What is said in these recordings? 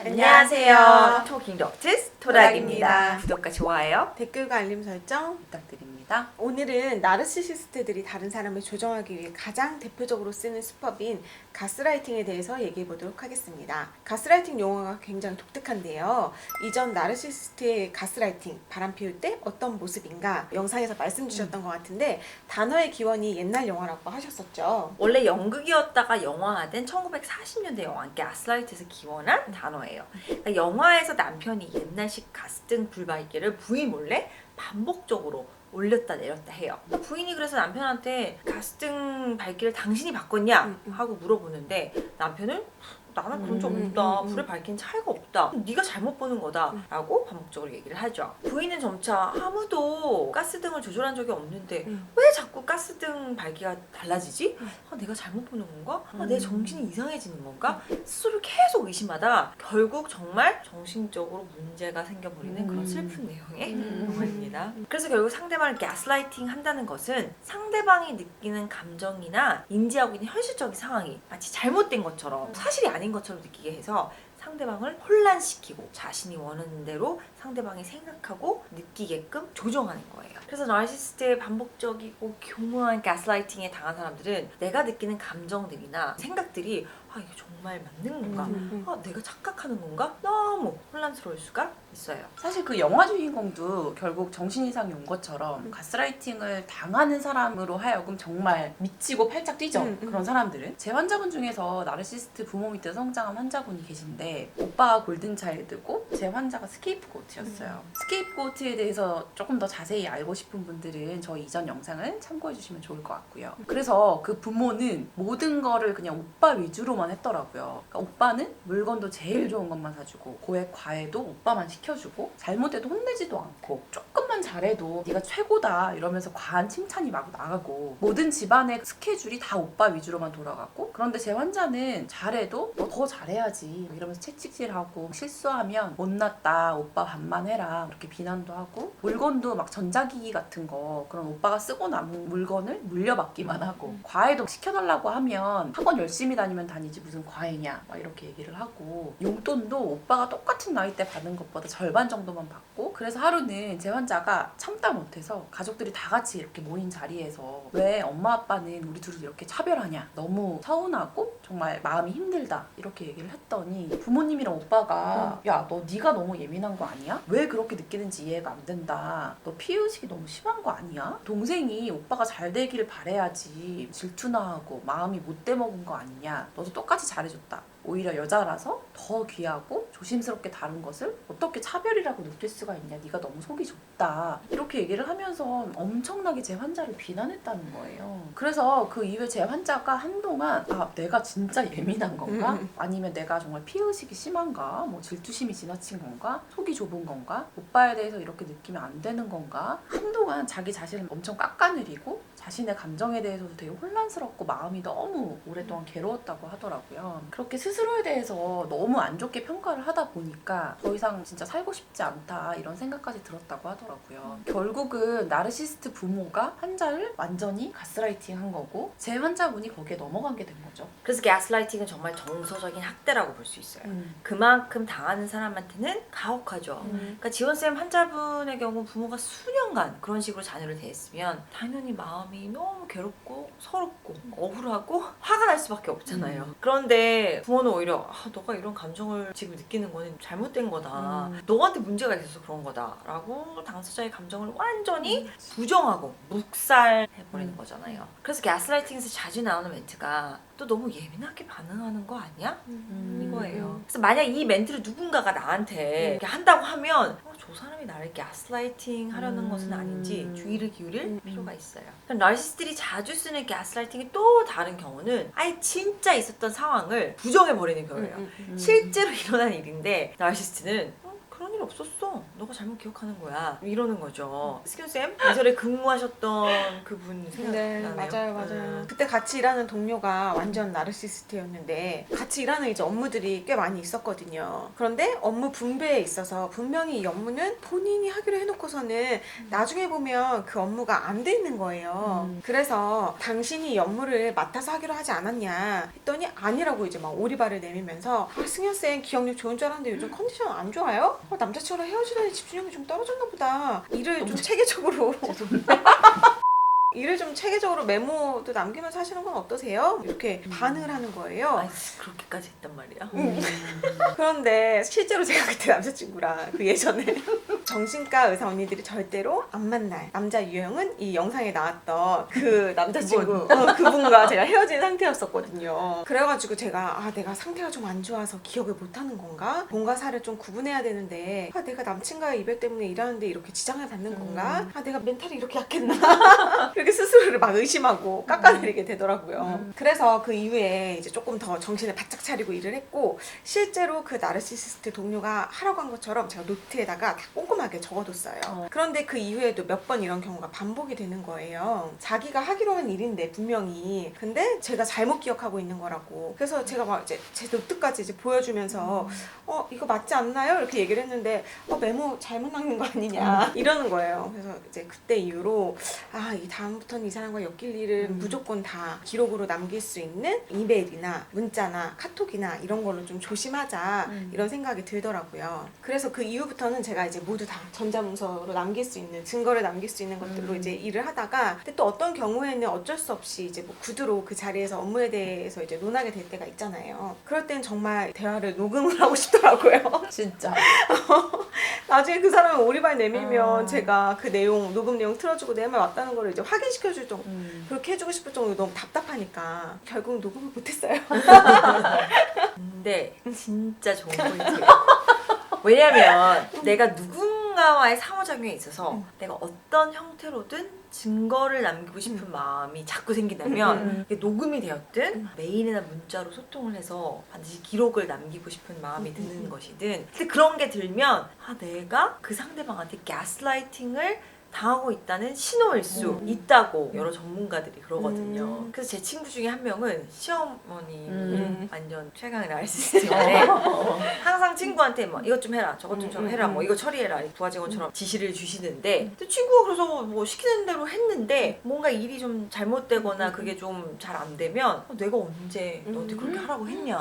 안녕하세요. 토킹 토닥입니다. 토닥입니다. 구독과 좋아요 댓글과 알림 설정. 부탁드립니다. 오늘은 나르시시스트들이 다른 사람을 조정하기 위해 가장 대표적으로 쓰는 수법인 가스라이팅에 대해서 얘기해 보도록 하겠습니다. 가스라이팅 용어가 굉장히 독특한데요. 이전 나르시시스트의 가스라이팅, 바람 피울 때 어떤 모습인가 영상에서 말씀 주셨던 것 같은데 단어의 기원이 옛날 영화라고 하셨었죠. 원래 연극이었다가 영화화된 1940년대 영화 가스라이트에서 기원한 단어예요. 그러니까 영화에서 남편이 옛날식 가스등 불밝기를 부인 몰래 반복적으로 올렸다 내렸다 해요. 부인이 그래서 남편한테 가스등 밝기를 당신이 바꿨냐 음, 음. 하고 물어보는데 남편은 나는 그런 적 음, 없다. 불을 밝힌 차이가 없다. 네가 잘못 보는 거다 라고 반복적으로 얘기를 하죠. 부인은 점차 아무도 가스등을 조절한 적이 없는데 음. 왜 자꾸 가스등 밝기가 달라지지? 음. 아, 내가 잘못 보는 건가? 아, 음. 내 정신이 이상해지는 건가? 스스로 계속 의심하다 결국 정말 정신적으로 문제가 생겨버리는 그런 음. 슬픈 내용의 음. 영화입니다. 그래서 결국 상대방을 가스라이팅 한다는 것은 상대방이 느끼는 감정이나 인지하고 있는 현실적인 상황이 마치 잘못된 것처럼 사실이 아닌 것처럼 느끼게 해서 상대방을 혼란시키고 자신이 원하는 대로 상대방이 생각하고 느끼게끔 조정하는 거예요. 그래서 나르시스트의 반복적이고 교묘한 가스라이팅에 당한 사람들은 내가 느끼는 감정들이나 생각들이 아 이게 정말 맞는 건가? 음. 아 내가 착각하는 건가? 너무 혼란스러울 수가 있어요. 사실 그 영화 주인공도 결국 정신 이상이 온 것처럼 음. 가스라이팅을 당하는 사람으로 하여금 정말 미치고 팔짝 뛰죠. 음, 음. 그런 사람들은 제 환자분 중에서 나르시스트 부모 밑에 성장한 환자분이 계신데 오빠가 골든차일드고 제 환자가 스케이프고트였어요. 음. 스케이프고트에 대해서 조금 더 자세히 알고 싶은 분들은 저희 이전 영상을 참고해 주시면 좋을 것 같고요. 그래서 그 부모는 모든 거를 그냥 오빠 위주로만 했더라고요. 그러니까 오빠는 물건도 제일 좋은 것만 사주고 고액 과외도 오빠만 시켜주고 잘못해도 혼내지도 않고 조금만 잘해도 네가 최고다 이러면서 과한 칭찬이 막 나가고 모든 집안의 스케줄이 다 오빠 위주로만 돌아갔고 그런데 제 환자는 잘해도 너 더 잘해야지 이러면서 채찍질하고 실수하면 못났다 오빠 반만 해라 그렇게 비난도 하고 물건도 막 전자기기 같은 거 그런 오빠가 쓰고 남은 물건을 물려받기만 하고 과외도 시켜달라고 하면 학원 열심히 다니면 다니지 무슨 과외냐 막 이렇게 얘기를 하고 용돈도 오빠가 똑같은 나이 때 받는 것보다 절반 정도만 받고 그래서 하루는 제 환자가 참다 못해서 가족들이 다 같이 이렇게 모인 자리에서 왜 엄마 아빠는 우리 둘을 이렇게 차별하냐? 너무 서운하고 정말 마음이 힘들다. 이렇게 얘기를 했더니 부모님이랑 오빠가 야 너 네가 너무 예민한 거 아니야? 왜 그렇게 느끼는지 이해가 안 된다. 너 피해의식이 너무 심한 거 아니야? 동생이 오빠가 잘 되기를 바래야지 질투나 하고 마음이 못 돼 먹은 거 아니냐? 너도 똑같이 잘해줬다 오히려 여자라서 더 귀하고 조심스럽게 다룬 것을 어떻게 차별이라고 느낄 수가 있냐. 네가 너무 속이 좁다. 이 렇게 얘기를 하면서 엄청나게 제 환자를 비난했다는 거예요 그래서 그 이후에 제 환자가 한동안 아 내가 진짜 예민한 건가 음. 아니면 내가 정말 피의식이 심한가 뭐 질투심이 지나친 건가 속이 좁은 건가 오빠에 대해서 이렇게 느끼면 안 되는 건가 한동안 자기 자신을 엄청 깎아내리고 자신의 감정에 대해서도 되게 혼란스럽고 마음이 너무 오랫동안 괴로웠다고 하더라고요. 그렇게 스스로에 대해서 너무 안 좋게 평가를 하다 보니까 더 이상 진짜 살고 싶지 않다 이런 생각까지 들었다고 하더라고요. 결 국은 나르시스트 부모가 환자를 완전히 가스라이팅 한 거고 제 환자분이 거기에 넘어간 게된 거죠. 그래서 가스라이팅은 정말 정서적인 학대라고 볼 수 있어요. 그만큼 당하는 사람한테는 가혹하죠. 음. 그러니까 지원쌤 환자분의 경우 부모가 수년간 그런 식으로 자녀를 대했으면 당연히 마음이 너무 괴롭고 서럽고 억울하고 화가 날 수밖에 없잖아요. 그런데 부모는 오히려 아, 너가 이런 감정을 지금 느끼는 거는 잘못된 거다. 음. 너한테 문제가 있어서 그런 거다라고 당사자의 감정을 완전히 부정하고 묵살해버리는 거잖아요. 그래서 가스라이팅에서 자주 나오는 멘트가 또 너무 예민하게 반응하는 거 아니야? 음. 이거예요. 그래서 만약 이 멘트를 누군가가 나한테 이렇게 한다고 하면 어, 저 사람이 나를 가스라이팅 하려는 음. 것은 아닌지 주의를 기울일 음. 필요가 있어요. 그럼 나르시스트들이 자주 쓰는 가스라이팅의 또 다른 경우는 아예 진짜 있었던 상황을 부정해 버리는 경우예요. 음, 음. 실제로 일어난 일인데 나르시스트는 어, 그런 일 없었어. 너가 잘못 기억하는 거야. 이러는 거죠. 스균 쌤 예전에 근무하셨던 그분 네, 생각나네요. 맞아요, 맞아요. 음. 그때 같이 일하는 동료가 완전 나르시스트였는데 같이 일하는 이제 업무들이 꽤 많이 있었거든요. 그런데 업무 분배에 있어서 분명히 이 업무는 본인이 하기로 해놓고서는 나중에 보면 그 업무가 안 돼 있는 거예요. 음. 그래서 당신이 이 업무를 맡아서 하기로 하지 않았냐 했더니 아니라고 이제 막 오리발을 내밀면서 아, 승현 쌤 기억력 좋은 줄 알았는데 요즘 컨디션 안 좋아요? 어, 남자친구랑 헤어지다니 집중력이 좀 떨어졌나 보다. 일을 좀 체계적으로 일을 좀 체계적으로 메모도 남기면서 하시는 건 어떠세요? 이렇게 반응을 하는 거예요. 아니, 그렇게까지 했단 말이야. 음. 그런데 실제로 제가 그때 남자친구랑 그 예전에 정신과 의사 언니들이 절대로 안 만날 남자 유형은 이 영상에 나왔던 그 남자친구 어, 그분과 제가 헤어진 상태였었거든요. 그래가지고 제가 아 내가 상태가 좀 안 좋아서 기억을 못하는 건가? 뭔가 살을 좀 구분해야 되는데 아 내가 남친과의 이별 때문에 일하는데 이렇게 지장을 받는 건가? 아 내가 멘탈이 이렇게 약했나? 이렇게 스스로를 막 의심하고 깎아내리게 되더라고요. 그래서 그 이후에 이제 조금 더 정신을 바짝 차리고 일을 했고 실제로 그 나르시시스트 동료가 하라고 한 것처럼 제가 노트에다가 다 꼼꼼 하게 적어뒀어요. 어. 그런데 그 이후에도 몇 번 이런 경우가 반복이 되는 거예요. 자기가 하기로 한 일인데 분명히 근데 제가 잘못 기억하고 있는 거라고. 그래서 제가 막 이제 제 노트까지 이제 보여주면서 어 이거 맞지 않나요? 이렇게 얘기를 했는데 어 메모 잘못 남긴 거 아니냐 이러는 거예요. 그래서 이제 그때 이후로 아 이 다음부터는 이 사람과 엮일 일을 음. 무조건 다 기록으로 남길 수 있는 이메일이나 문자나 카톡이나 이런 걸로 좀 조심하자 음. 이런 생각이 들더라고요. 그래서 그 이후부터는 제가 이제 모두 다 전자문서로 남길 수 있는 증거를 남길 수 있는 것들로 음. 이제 일을 하다가 근데 또 어떤 경우에는 어쩔 수 없이 이제 뭐 구두로 그 자리에서 업무에 대해서 이제 논하게 될 때가 있잖아요. 그럴 땐 정말 대화를 녹음을 하고 싶더라고요. 진짜. 나중에 그 사람이 오리발 내밀면 아. 제가 그 내용 녹음 내용 틀어주고 내 말 맞다는 거를 이제 확인시켜 줄 정도. 음. 그렇게 해주고 싶을 정도로 너무 답답하니까 결국 녹음을 못했어요. 근데 진짜 좋은 포인트예요. 왜냐면 내가 누군 가와의 상호작용에 있어서 음. 내가 어떤 형태로든 증거를 남기고 싶은 마음이 자꾸 생긴다면 음. 이게 녹음이 되었든 음. 메일이나 문자로 소통을 해서 반드시 기록을 남기고 싶은 마음이 음, 드는 음, 음. 것이든 근데 그런 게 들면 아 내가 그 상대방한테 가스라이팅을 당하고 있다는 신호일 수 음. 있다고 여러 전문가들이 그러거든요. 음. 그래서 제 친구 중에 한 명은 시어머니 음. 완전 최강의 나르시스트인데 항상 친구한테 뭐 이것 좀 해라 저것 좀 음, 좀 음, 해라 음. 뭐 이거 처리해라 부하 직원처럼 지시를 주시는데 근데 친구가 그래서 뭐 시키는 대로 했는데 뭔가 일이 좀 잘못되거나 음, 음. 그게 좀 잘 안 되면 어, 내가 언제 너한테 음. 그렇게 하라고 했냐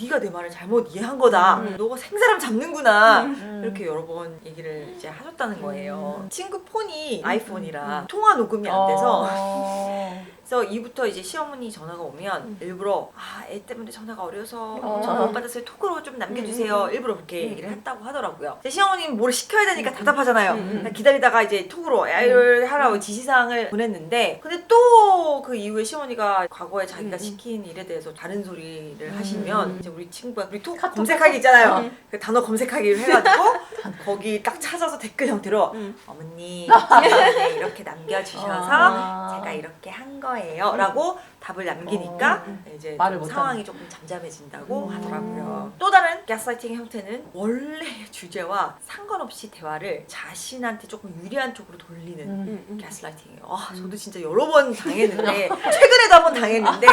네가 내 말을 잘못 이해한 거다 음. 너가 생사람 잡는구나 음. 이렇게 여러 번 얘기를 이제 하셨다는 거예요. 음. 친구 폰이 음, 아이폰이라 음. 통화 녹음이 안 돼서 어. 그래서 이부터 이제 시어머니 전화가 오면 음. 일부러 아 애 때문에 전화가 어려서 어. 전화 못 받았어요 톡으로 좀 남겨주세요 음, 음. 일부러 그렇게 음, 얘기를 음. 했다고 하더라고요 제 시어머니는 뭘 시켜야 되니까 음, 음. 답답하잖아요 음, 음. 그러니까 기다리다가 이제 톡으로 야 이걸 하라고 음. 지시사항을 보냈는데 근데 또 그 이후에 시어머니가 과거에 자기가 음, 음. 시킨 일에 대해서 다른 소리를 음. 하시면 이제 우리 친구가 우리 톡 검색하기 있잖아요 음. 그 단어 검색하기를 해가지고 거기 딱 찾아서 댓글 형태로 음. 어머니 저한테 이렇게 남겨주셔서 아. 제가 이렇게 한 거예요 라고 답을 남기니까 어. 이제 말을 좀 못하는. 상황이 조금 잠잠해진다고 음. 하더라고요 또 다른 가스라이팅 형태는 원래 주제와 상관없이 대화를 자신한테 조금 유리한 쪽으로 돌리는 음. 음, 음. 가스라이팅이에요. 아, 저도 진짜 여러 번 당했는데 최근에도 한 번 당했는데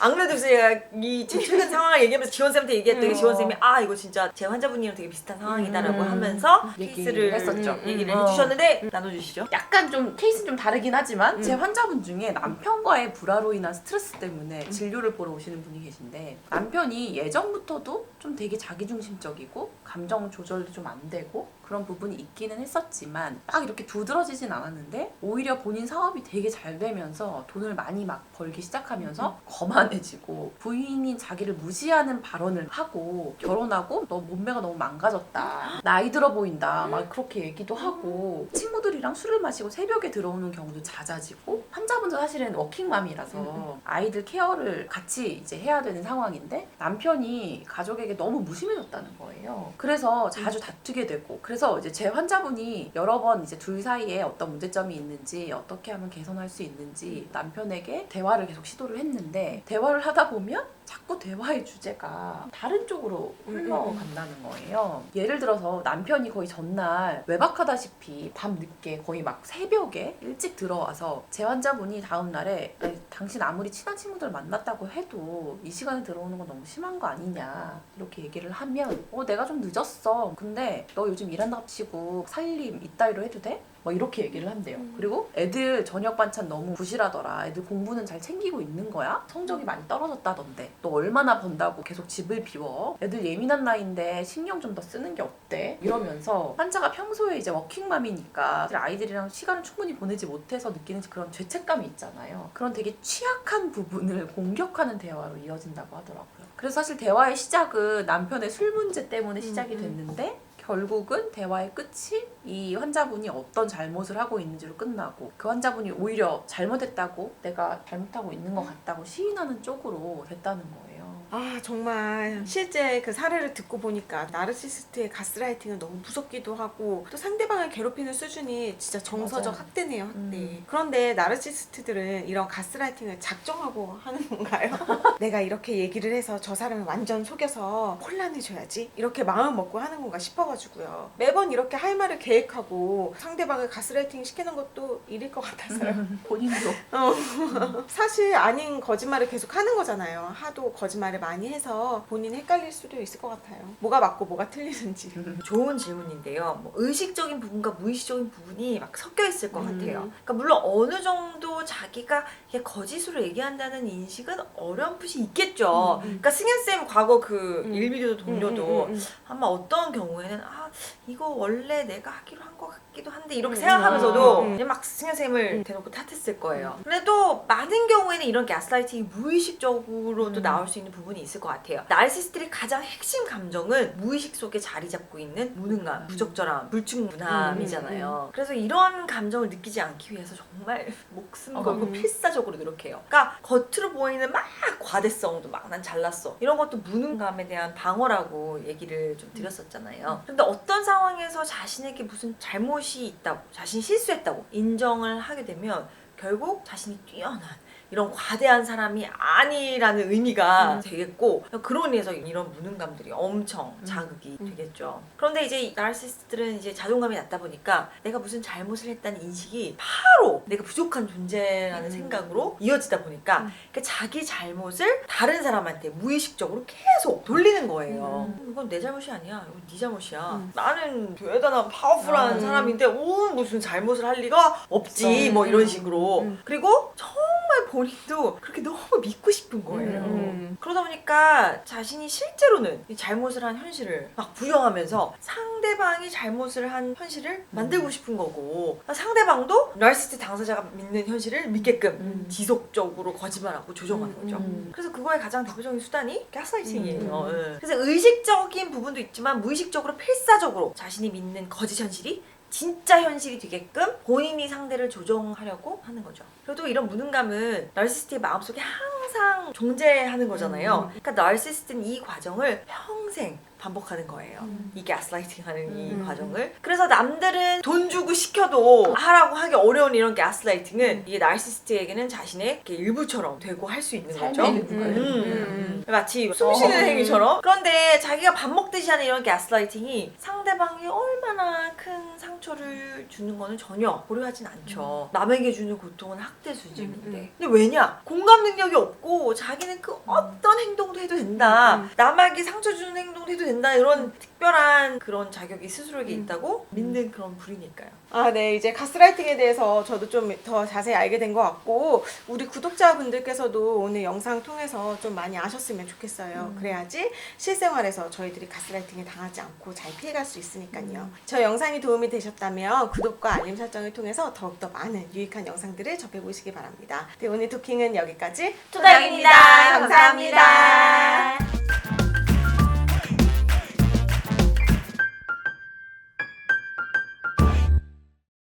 안 그래도 제가 이제 최근 상황을 얘기하면서 지원쌤한테 얘기했더니 음. 지원쌤이 아 이거 진짜 제 환자분이랑 되게 비슷한 상황이다라고 음. 하면서 얘기를 케이스를 했었죠. 음, 얘기를 음. 해주셨는데 나눠주시죠. 약간 좀 케이스는 좀 다르긴 하지만 음. 제 환자분 중에 남편 과의 불화로 인한 스트레스 때문에 진료를 보러 오시는 분이 계신데 남편이 예전부터도 좀 되게 자기중심적이고 감정 조절도 좀 안 되고 그런 부분이 있기는 했었지만 막 이렇게 두드러지진 않았는데 오히려 본인 사업이 되게 잘 되면서 돈을 많이 막 벌기 시작하면서 거만해지고 부인인 자기를 무시하는 발언을 하고 결혼하고 너 몸매가 너무 망가졌다 나이 들어 보인다 막 그렇게 얘기도 하고 친구들이랑 술을 마시고 새벽에 들어오는 경우도 잦아지고 환자분도 사실은 워킹맘이라서 아이들 케어를 같이 이제 해야 되는 상황인데 남편이 가족에게 너무 무심해졌다는 거예요. 그래서 자주 다투게 되고 그래서 그래서 이제 제 환자분이 여러 번 이제 둘 사이에 어떤 문제점이 있는지 어떻게 하면 개선할 수 있는지 남편에게 대화를 계속 시도를 했는데 대화를 하다 보면 자꾸 대화의 주제가 다른 쪽으로 흘러간다는 거예요. 예를 들어서 남편이 거의 전날 외박하다시피 밤 늦게 거의 막 새벽에 일찍 들어와서 제 환자 분이 다음 날에 당신 아무리 친한 친구들 만났다고 해도 이 시간에 들어오는 건 너무 심한 거 아니냐 이렇게 얘기를 하면 어 내가 좀 늦었어 근데 너 요즘 일한답시고 살림 이따위로 해도 돼? 뭐 이렇게 얘기를 한대요. 그리고 애들 저녁 반찬 너무 부실하더라. 애들 공부는 잘 챙기고 있는 거야? 성적이 많이 떨어졌다던데. 너 얼마나 번다고 계속 집을 비워? 애들 예민한 나이인데 신경 좀 더 쓰는 게 어때? 이러면서 환자가 평소에 이제 워킹맘이니까 아이들이랑 시간을 충분히 보내지 못해서 느끼는 그런 죄책감이 있잖아요. 그런 되게 취약한 부분을 공격하는 대화로 이어진다고 하더라고요. 그래서 사실 대화의 시작은 남편의 술 문제 때문에 시작이 음, 음. 됐는데 결국은 대화의 끝이 이 환자분이 어떤 잘못을 하고 있는지로 끝나고 그 환자분이 오히려 잘못했다고 내가 잘못하고 있는 것 같다고 시인하는 쪽으로 됐다는 거예요. 아 정말 실제 그 사례를 듣고 보니까 나르시스트의 가스라이팅은 너무 무섭기도 하고 또 상대방을 괴롭히는 수준이 진짜 정서적 맞아요. 학대네요 학대 음. 그런데 나르시스트들은 이런 가스라이팅을 작정하고 하는 건가요? 내가 이렇게 얘기를 해서 저 사람을 완전 속여서 혼란해줘야지 이렇게 마음 먹고 하는 건가 싶어가지고요 매번 이렇게 할 말을 계획하고 상대방을 가스라이팅 시키는 것도 일일 것 같아서요 본인도 사실 아닌 거짓말을 계속 하는 거잖아요. 하도 거짓말을 많이 해서 본인이 헷갈릴 수도 있을 것 같아요. 뭐가 맞고 뭐가 틀리는지. 좋은 질문인데요. 뭐 의식적인 부분과 무의식적인 부분이 막 섞여 있을 것 음. 같아요. 그러니까 물론 어느 정도 자기가 이게 거짓으로 얘기한다는 인식은 어렴풋이 있겠죠. 음, 음. 그러니까 승현 쌤 과거 그 음. 일비디오 동료도 음, 음, 음, 아마 어떤 경우에는 아 이거 원래 내가 하기로 한 것 같기도 한데 이렇게 음, 생각하면서도 음, 음. 그냥 막 승현 쌤을 음. 대놓고 탓했을 거예요. 그래도 많은 경우에는 이런 가스라이팅이 무의식적으로도 음. 나올 수 있는 부분이 있을 것 같아요. 나르시스트의 가장 핵심 감정은 무의식 속에 자리 잡고 있는 무능감, 부적절함, 불충분함이잖아요. 그래서 이런 감정을 느끼지 않기 위해서 정말 목숨 어. 걸고 음. 필사적으로 노력해요. 그러니까 겉으로 보이는 막 과대성도 막 난 잘났어 이런 것도 무능감에 대한 방어라고 얘기를 좀 드렸었잖아요. 근데 어떤 상황에서 자신에게 무슨 잘못이 있다고 자신이 실수했다고 인정을 하게 되면 결국 자신이 뛰어난 이런 과대한 사람이 아니라는 의미가 음. 되겠고 그런 의미에서 이런 무능감들이 엄청 음. 자극이 음. 되겠죠. 그런데 이제 이 나르시스트들은 이제 자존감이 낮다 보니까 내가 무슨 잘못을 했다는 인식이 바로 내가 부족한 존재라는 음. 생각으로 이어지다 보니까 음. 그 자기 잘못을 다른 사람한테 무의식적으로 계속 돌리는 거예요. 이건 내 잘못이 아니야. 이건 네 잘못이야. 음. 나는 대단한 파워풀한 음. 사람인데 오 무슨 잘못을 할 리가 없지. 음. 뭐 이런 식으로. 음. 그리고 정말 본인도 그렇게 너무 믿고 싶은 거예요. 음. 그러다 보니까 자신이 실제로는 이 잘못을 한 현실을 막 부정하면서 상대방이 잘못을 한 현실을 만들고 싶은 거고 상대방도 나르시스트 당사자가 믿는 현실을 믿게끔 음. 지속적으로 거짓말하고 조정하는 음, 거죠. 음. 그래서 그거의 가장 대표적인 수단이 가스라이팅이에요. 음. 예. 그래서 의식적인 부분도 있지만 무의식적으로 필사적으로 자신이 믿는 거짓 현실이 진짜 현실이 되게끔 본인이 상대를 조정하려고 하는 거죠. 그래도 이런 무능감은 나르시스트의 마음속에 항상 존재하는 거잖아요. 음. 그러니까 나르시스트는 이 과정을 평생 반복하는 거예요. 음. 이 가스라이팅 하는 이 음. 과정을. 그래서 남들은 돈 주고 시켜도 하라고 하기 어려운 이런 가스라이팅은 이게 나르시스트에게는 자신의 일부처럼 되고 할 수 있는 거죠. 일부가 음. 음. 마치 숨 쉬는 어. 행위처럼. 그런데 자기가 밥 먹듯이 하는 이런 가스라이팅이 상대방이 얼마나 큰 상처를 주는 거는 전혀 고려하진 않죠. 남에게 주는 고통은 학대 수준인데. 음, 음. 근데 왜냐? 공감 능력이 없고 자기는 그 어떤 행동도 해도 된다. 음. 남에게 상처 주는 행동도 해도 된다. 이런 특별한 그런 자격이 스스로에게 음. 있다고 믿는 그런 불이니까요. 아, 네. 이제 가스라이팅에 대해서 저도 좀 더 자세히 알게 된 것 같고, 우리 구독자분들께서도 오늘 영상 통해서 좀 많이 아셨으면 좋겠어요. 음. 그래야지 실생활에서 저희들이 가스라이팅에 당하지 않고 잘 피해갈 수 있으니까요. 음. 저 영상이 도움이 되셨다면 구독과 알림 설정을 통해서 더욱더 많은 유익한 영상들을 접해보시기 바랍니다. 네, 오늘 토킹은 여기까지. 토닥입니다. 감사합니다.